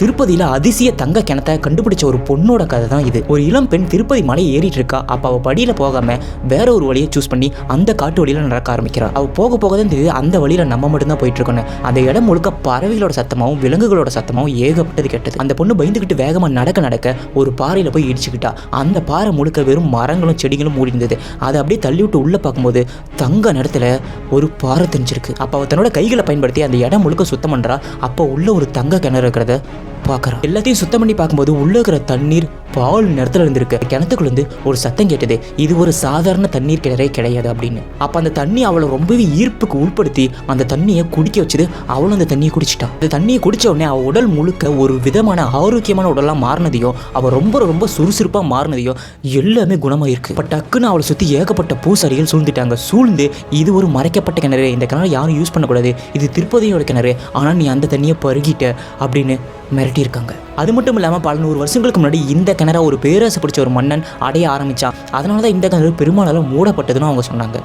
திருப்பதியில அதிசய தங்க கிணத்தை கண்டுபிடிச்ச ஒரு பொண்ணோட கதை தான் இது. ஒரு இளம் பெண் திருப்பதி மலை ஏறிட்டு இருக்கா. அப்ப அவ படியில போகாம வேற ஒரு வழியை சூஸ் பண்ணி அந்த காட்டு வழியில நடக்க ஆரம்பிக்கிறா. அவ போக போக தான் தெரியுது அந்த வழியில நம்ம மட்டும்தான் போயிட்டு இருக்கோம் அந்த இடம் முழுக்க பறவைகளோட சத்தமாவும் விலங்குகளோட சத்தமாவும் ஏகப்பட்டது கெட்டது. அந்த பொண்ணு பயந்துகிட்டு வேகமா நடக்க நடக்க ஒரு பாறையில போய் இடிச்சுக்கிட்டா. அந்த பாறை முழுக்க வெறும் மரங்களும் செடிகளும் மூடி இருந்தது. அதை அப்படியே தள்ளி விட்டு உள்ள பார்க்கும்போது தங்க நேரத்துல ஒரு பாறை தெரிஞ்சிருக்கு. அப்ப அவ தன்னோட கைகளை பயன்படுத்தி அந்த இடம் முழுக்க சுத்தம் பண்றா. அப்போ உள்ள ஒரு தங்க கிணறு இருக்கிறத பார்க்குறான் எல்லாத்தையும் சுத்தம் பண்ணி பார்க்கும்போது உள்ள இருக்கிற தண்ணீர் பால் நிறத்தில் இருந்திருக்கு. கிணத்துக்குள்ள இருந்து ஒரு சத்தம் கேட்டது. இது ஒரு சாதாரண தண்ணீர் கிணறே கிடையாது அப்படின்னு. அப்போ அந்த தண்ணி அவளை ரொம்பவே ஈர்ப்புக்கு உட்படுத்தி அந்த தண்ணியை குடிக்க வச்சது அவளும் அந்த தண்ணியை குடிச்சிட்டான் அந்த தண்ணியை குடிச்ச உடனே அவள் உடல் முழுக்க ஒரு விதமான ஆரோக்கியமான உடலாக மாறினதையும் அவள் ரொம்ப ரொம்ப சுறுசுறுப்பாக மாறினதையும் எல்லாமே குணமாயிருக்கு. இப்போ டக்குன்னு அவளை சுற்றி ஏகப்பட்ட பூசாரிகள் சூழ்ந்துட்டாங்க. சூழ்ந்து இது ஒரு மறைக்கப்பட்ட கிணறு. இந்த கிணறு யாரும் யூஸ் பண்ணக்கூடாது. இது திருப்பதியோட கிணறு. ஆனால் நீ அந்த தண்ணியை பருகிட்ட அப்படின்னு மிரட்டியிருக்காங்க. அது மட்டும் இல்லாமல் பல நூறு வருஷங்களுக்கு முன்னாடி இந்த கிணற ஒரு பேரரசு பிடிச்ச ஒரு மன்னன் அடைய ஆரம்பித்தான் அதனால தான் இந்த கிணறு பெரும்பாலும் மூடப்பட்டதுன்னு அவங்க சொன்னாங்க.